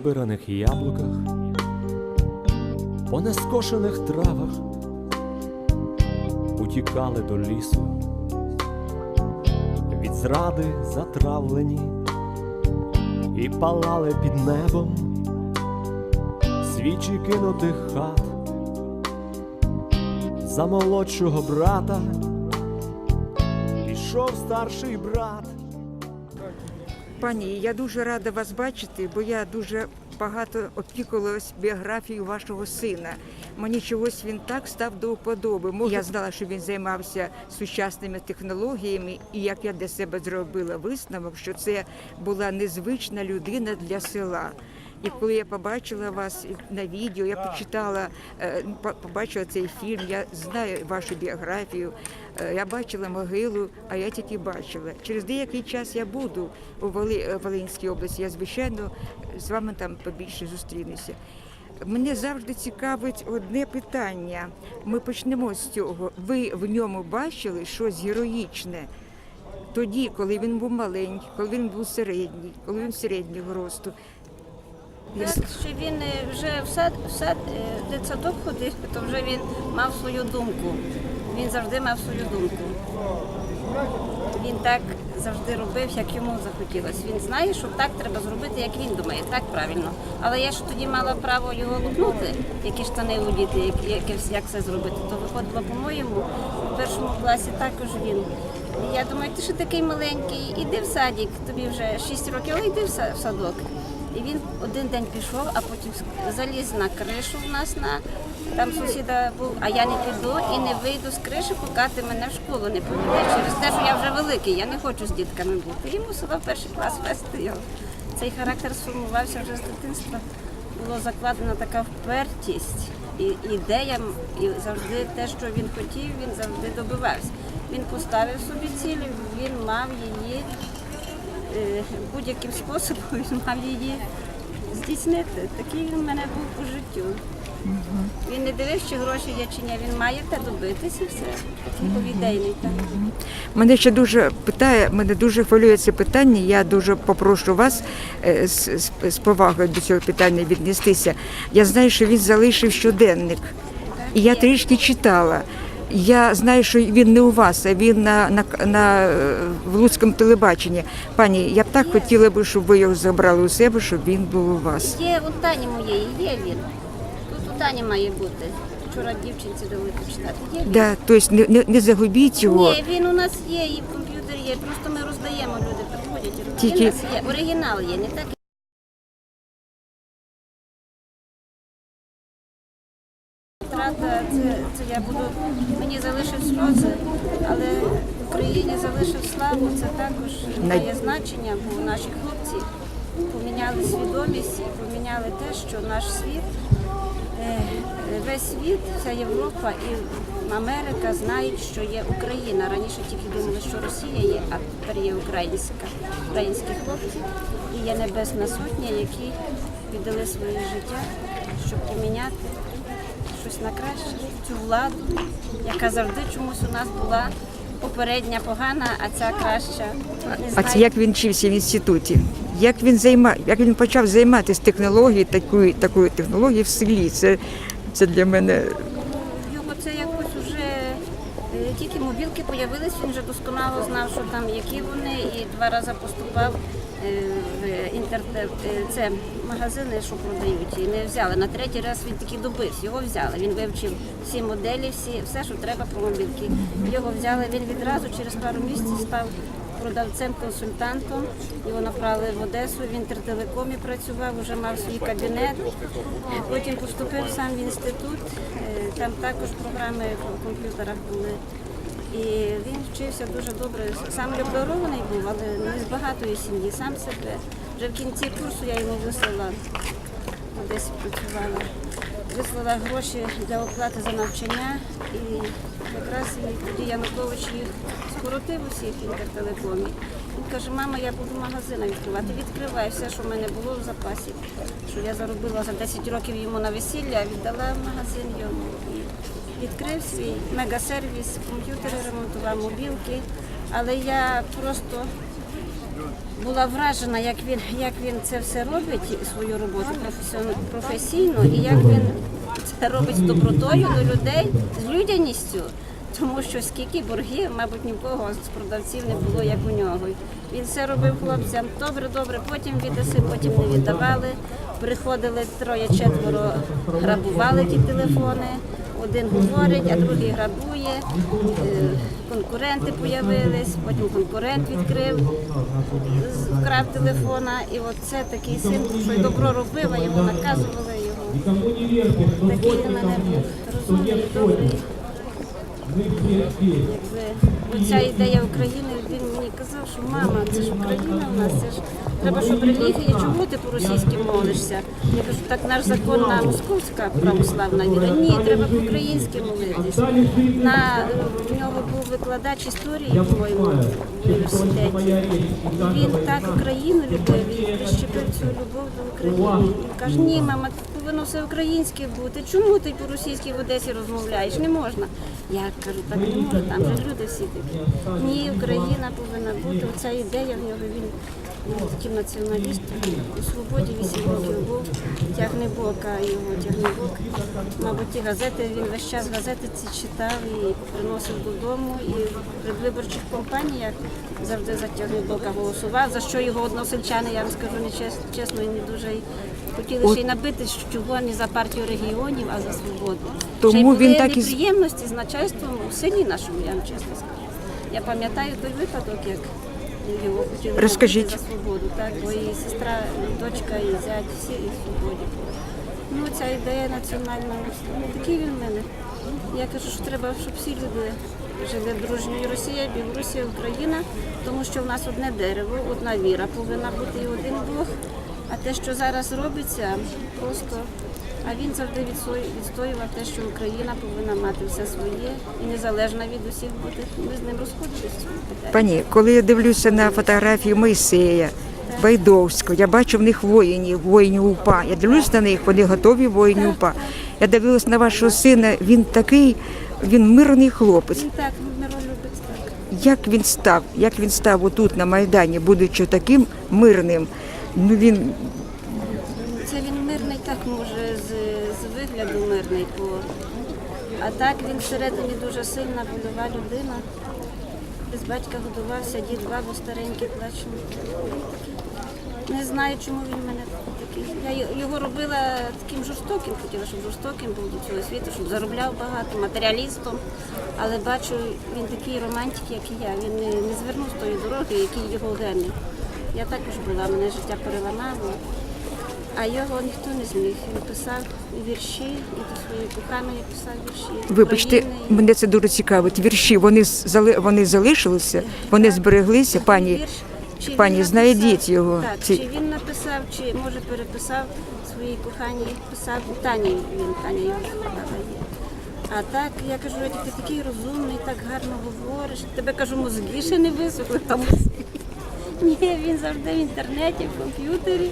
по незбираних яблуках, по нескошених травах утікали до лісу, від зради затравлені і палали під небом свічі кинутих хат за молодшого брата пішов старший брат. Пані, я дуже рада вас бачити, бо я дуже багато опікувалась біографією вашого сина. Мені чогось він так став до вподоби. Може, я знала, що він займався сучасними технологіями, і як я для себе зробила висновок, що це була незвична людина для села. І коли я побачила вас на відео, я почитала, е, побачила цей фільм, я знаю вашу біографію, я бачила могилу, а я тільки бачила. Через деякий час я буду у е, Волинській області. Я, звичайно, з вами там побільше зустрінуся. Мене завжди цікавить одне питання. Ми почнемо з цього. Ви в ньому бачили щось героїчне? Тоді, коли він був маленький, коли він був середній, коли він середнього росту. Так, що він е, вже в сад, в сад е, дитсадок ходив, то вже він мав свою думку. Він завжди мав свою думку. Він так завжди робив, як йому захотілося. Він знає, що так треба зробити, як він думає, так правильно. Але я ж тоді мала право його лупнути, які штани удіти, як, як, як все зробити. То виходило, по-моєму, в першому класі також він. Я думаю, ти ще такий маленький, іди в садик, тобі вже 6 років, але йди в садок. І він один день пішов, а потім заліз на кришу в нас на там сусіда був, а я не піду і не вийду з криші, поки мене в школу не поведеш. Через те, що я вже великий, я не хочу з дітками бути. І мусила в перший клас вести його. Цей характер сформувався вже з дитинства. Було закладена така впертість і ідея, і завжди те, що він хотів, він завжди добивався. Він поставив собі цілі, він мав її е, будь-яким способом він мав її здійснити. Такий він в мене був по життю. Він не дивився, чи гроші є чи ні. Він має те добитись і все. Такий був ідейний. Так. Мене ще дуже питає, мене дуже хвилює це питання. Я дуже попрошу вас е, з, з, з повагою до цього питання віднестися. Я знаю, що він залишив щоденник, і я трішки читала. Я знаю, що він не у вас, а він на, на, на е, в Луцькому телебаченні. Пані, я б так хотіла би, щоб ви його забрали у себе, щоб він був у вас. Є у Тані моєї, є він. Тут має бути. Вчора дівчинці дали почитати. Є він. Да, тобто не, не, не загубіть його. Ні, він у нас є, і в комп'ютері є. Просто ми роздаємо, люди приходять. і роздають. Тільки- Він у нас є. Оригінал є, не так. Втрата, це, це я буду, мені залишив сльози, але Україні залишив славу, це також має значення, бо наші хлопці поміняли свідомість і поміняли те, що наш світ, весь світ, вся Європа і Америка знають, що є Україна. Раніше тільки думали, що Росія є, а тепер є українська, українські хлопці і є Небесна Сотня, які віддали своє життя, щоб поміняти щось на краще, цю владу, яка завжди чомусь у нас була попередня погана, а ця краща. Не А це як він вчився в інституті? Як він займа, як він почав займатися технологією, такою, такою технологією в селі? Це, це для мене Його це якось уже е, тільки мобілки появились, він вже досконало знав, що там які вони, і два рази поступав е, в інтернет, е, це магазини, що продають, і не взяли. На третій раз він таки добився, його взяли. Він вивчив всі моделі, всі, все, що треба про мобілки. Його взяли, він відразу через пару місяців став продавцем, консультантом. Його направили в Одесу, в інтертелекомі працював, вже мав свій кабінет. Потім поступив сам в інститут, е, там також програми в комп'ютерах були. І він вчився дуже добре. Сам обдарований був, але не з багатої сім'ї, сам себе. Вже в кінці курсу я йому вислала, десь працювала, вислала гроші для оплати за навчання. І якраз і тоді Янукович їх скоротив усіх в інтертелекомі. Він каже, мама, я буду магазин відкривати. Відкривай все, що в мене було в запасі, що я заробила за 10 років йому на весілля, віддала в магазин йому. І відкрив свій мегасервіс, комп'ютери ремонтував, мобілки. Але я просто була вражена, як він, як він це все робить, свою роботу професійно, і як він це робить з добротою до людей, з людяністю. Тому що скільки боргів, мабуть, нікого з продавців не було, як у нього. Він все робив хлопцям добре, добре, потім віддаси, потім не віддавали. Приходили троє-четверо, грабували ті телефони. Один говорить, а другий грабує. Е, Конкуренти появились, потім конкурент відкрив, вкрав телефона. І от це такий син, що й добро робив, а його наказували його. Такий на був розумний, добрий. Якби оця ідея України, він мені казав, що мама, це ж Україна у нас, це ж треба, щоб релігія, чому ти по-російськи молишся? Я кажу, так наш закон на московська православна віра. Ні, треба по-українськи молитись. На в нього був викладач історії, по-моєму, в університеті. Він так Україну любив, він прищепив цю любов до України. Він каже, ні, мама, повинно все українське бути. Чому ти по-російськи в Одесі розмовляєш? Не можна. Я кажу, так не можна, там же люди всі такі. Ні, Україна повинна бути. Оця ідея в нього він таким націоналістом. У свободі 8 років був. Тягнебока його тягнебок. Мабуть, ті газети, він весь час газети ці читав і приносив додому. І при виборчих кампаніях завжди за тягнебока голосував, за що його односельчани, я вам скажу не чесно, чесно і не дуже хотіли ще й набити, що не за партію регіонів, а за свободу. Тому він так і неприємності з начальством у селі нашому, я вам чесно скажу. Я пам'ятаю той випадок, як Розкажіть. за свободу, так, бо і сестра, і дочка, і зять, всі і свободі. Ну, ця ідея національна, ну, такий він в мене. Я кажу, що треба, щоб всі люди жили дружньо. І Росія, Білорусія, Україна, тому що в нас одне дерево, одна віра повинна бути і один Бог. А те, що зараз робиться, просто. А він завжди відстоював те, що Україна повинна мати все своє і незалежна від усіх бути. Ми з ним розходилися. Пані, коли я дивлюся на фотографії Моїсея, Байдовського, я бачу в них воїнів, воїнів УПА. Я дивлюсь на них, вони готові воїнів УПА. Я дивилась на вашого сина, він такий, він мирний хлопець. Він так миролюбець, так. Як він став, як він став отут на Майдані, будучи таким мирним, ну він Це він мирний так може з, з вигляду мирний, бо а так він всередині дуже сильна больова людина. Без батька годувався, дід бабу старенький плаче. Не знаю, чому він мене такий. Я його робила таким жорстоким, хотіла, щоб жорстоким був до цього світу, щоб заробляв багато, матеріалістом. Але бачу, він такий романтик, як і я. Він не, звернув з тої дороги, які його гени. Я також була, мене життя переламало. А його ніхто не зміг. Він писав вірші, і до своєї коханої писав вірші. Вибачте, України, мене це дуже цікавить. Вірші вони зали- вони залишилися, вони збереглися. Пані, Вірш, чи пані, він знайдіть його. Так, Ці- чи він написав, чи може переписав своїй коханій, писав Тані, він Таня його є. А так, я кажу, ти такий розумний, так гарно говориш. Тебе кажу, мозги ще не висохли там. Ні, він завжди в інтернеті, в комп'ютері.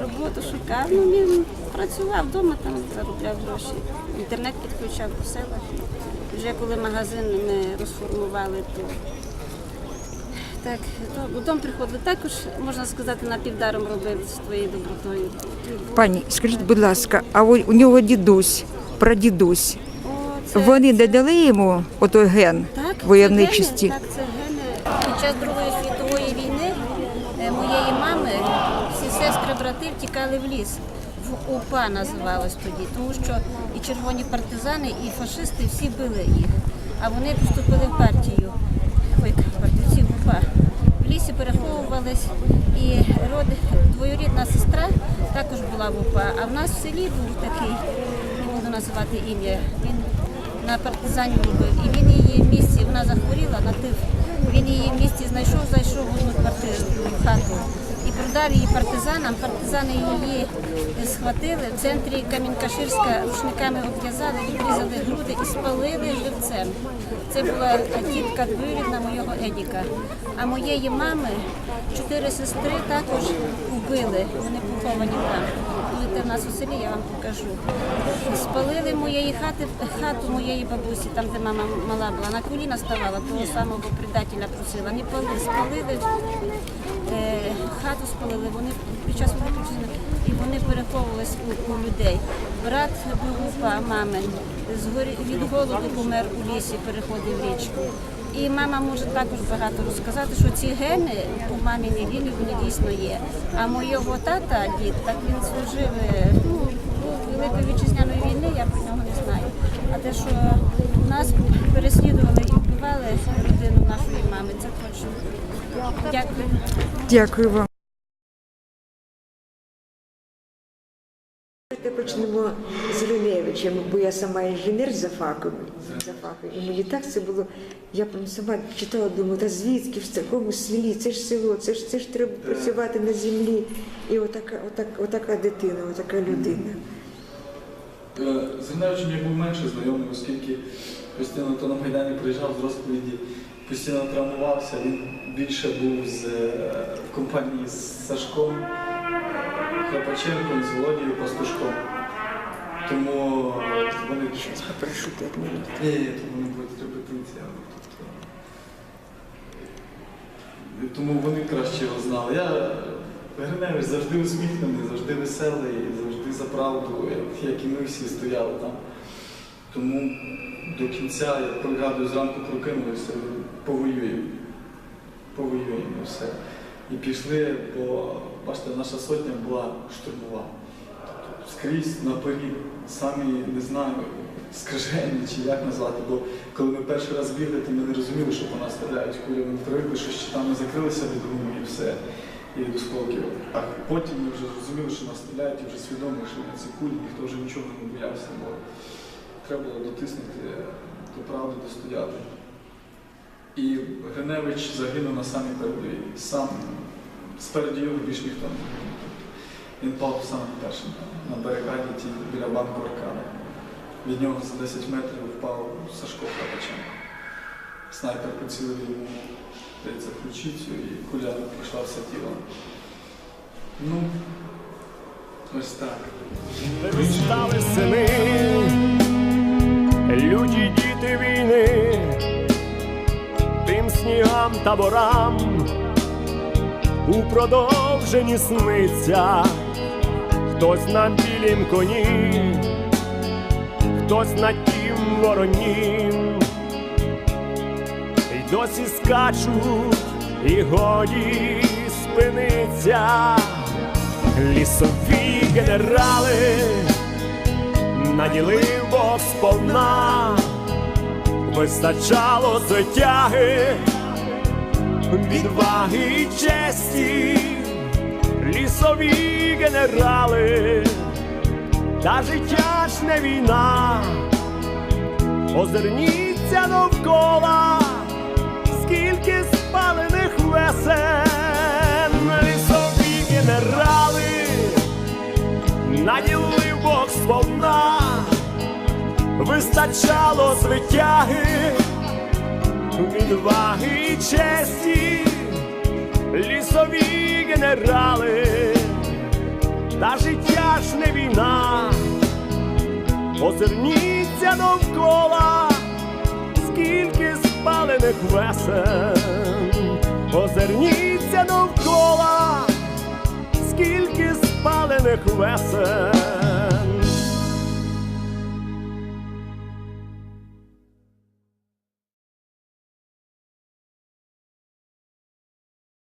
Роботу шукав. Ну, він працював вдома, там заробляв гроші. Інтернет підключав по селах. Вже коли магазин ми розформували, то так, то додому приходили також, можна сказати, напівдаром робив з твоєю добротою. Пані, скажіть, будь ласка, а у, у нього дідусь, прадідусь, це- вони не дали йому отой ген Так, войовничості? Це гени, так, це гени. Під час Другої світової війни е, моєї мами всі втікали в ліс. В УПА називалось тоді, тому що і червоні партизани, і фашисти всі били їх. А вони поступили в партію. Ой, партійці в УПА. В лісі переховувались, і род, двоюрідна сестра також була в УПА. А в нас в селі був такий, не буду називати ім'я. Він на партизанів робив. І він її в місті, вона захворіла на тиф. Він її в місті знайшов, зайшов в одну квартиру, в хату. Продав її партизанам. Партизани її схватили в центрі Камінкаширська рушниками обв'язали, відрізали груди і спалили живцем. Це була тітка двоюрідна моєго Едіка. А моєї мами чотири сестри також вбили. Вони поховані там. Будете в нас у селі, я вам покажу. Спалили моєї хати, хату моєї бабусі, там, де мама мала була, на коліна ставала, того самого предателя просила. Не пали, спалили, хату спалили, вони під час виключення, і вони переховувались у, у людей. Брат Блугупа, мамин, від голоду помер у лісі, переходив річку. І мама може також багато розказати, що ці гени у маміній лінії вони дійсно є. А моєго тата, дід, так він служив е, ну, Великої вітчизняної війни, я про нього не знаю. А те, що нас переслідували і вбивали родину нашої мами, це точно. Дякую. Дякую вам. Давайте почнемо з Риневичем, бо я сама інженер за фахом. За фахом. І мені так це було. Я прям сама читала, думаю, та звідки в такому селі, це ж село, це ж це ж треба працювати на землі. І отака, отак, отака дитина, отака людина. Е, З Гриневичем я був менше знайомий, оскільки постійно то на Майдані приїжджав з розповіді, постійно травмувався. Він більше був з е, в компанії з Сашком Храпаченком, з Володією Пастушком. Тому вони минут. Ні, ні, тому не буде репетиція. Тобто, Тому вони краще його знали. Я Гриневич завжди усміхнений, завжди веселий, завжди за правду, як, як і ми всі стояли там. Тому до кінця, я пригадую, зранку прокинулися, повоюємо. Повоюємо все. І пішли, бо бачите, наша сотня була штурмова. Скрізь наперед, самі не знаю, скажені чи як назвати, бо коли ми перший раз бігли, то ми не розуміли, що по нас стріляють кулями. Ми привикли, що щитами закрилися від гуму і все, і від осколків. А потім ми вже зрозуміли, що нас стріляють і вже свідомо йшли на ці кулі, ніхто вже нічого не боявся, бо треба було дотиснути до правди, достояти. І Гриневич загинув на самій передовій. Сам спереді його більш ніхто не був. Він впав самим першим на барикаді ті біля банку Аркада. Від нього за 10 метрів впав Сашко Храпаченко. Снайпер поцілив йому здається, ключицю і куля пройшла все тіло. Ну, ось так. Вистали сини, люді діти війни, тим снігам таборам у продовженні сниться, хтось на білім коні, хтось на тім воронім, й досі скачуть, і годі спиниться. Лісові генерали наділив Бог сповна, вистачало звитяги, відваги і честі, лісові генерали, та життя ж не війна, озирніться довкола, скільки спалених весен, лісові генерали, наділив Бог сповна, вистачало звитяги, відваги і честі, лісові генерали, та життя ж не війна, озирніться довкола, скільки спалених весен, озирніться довкола, скільки спалених весен.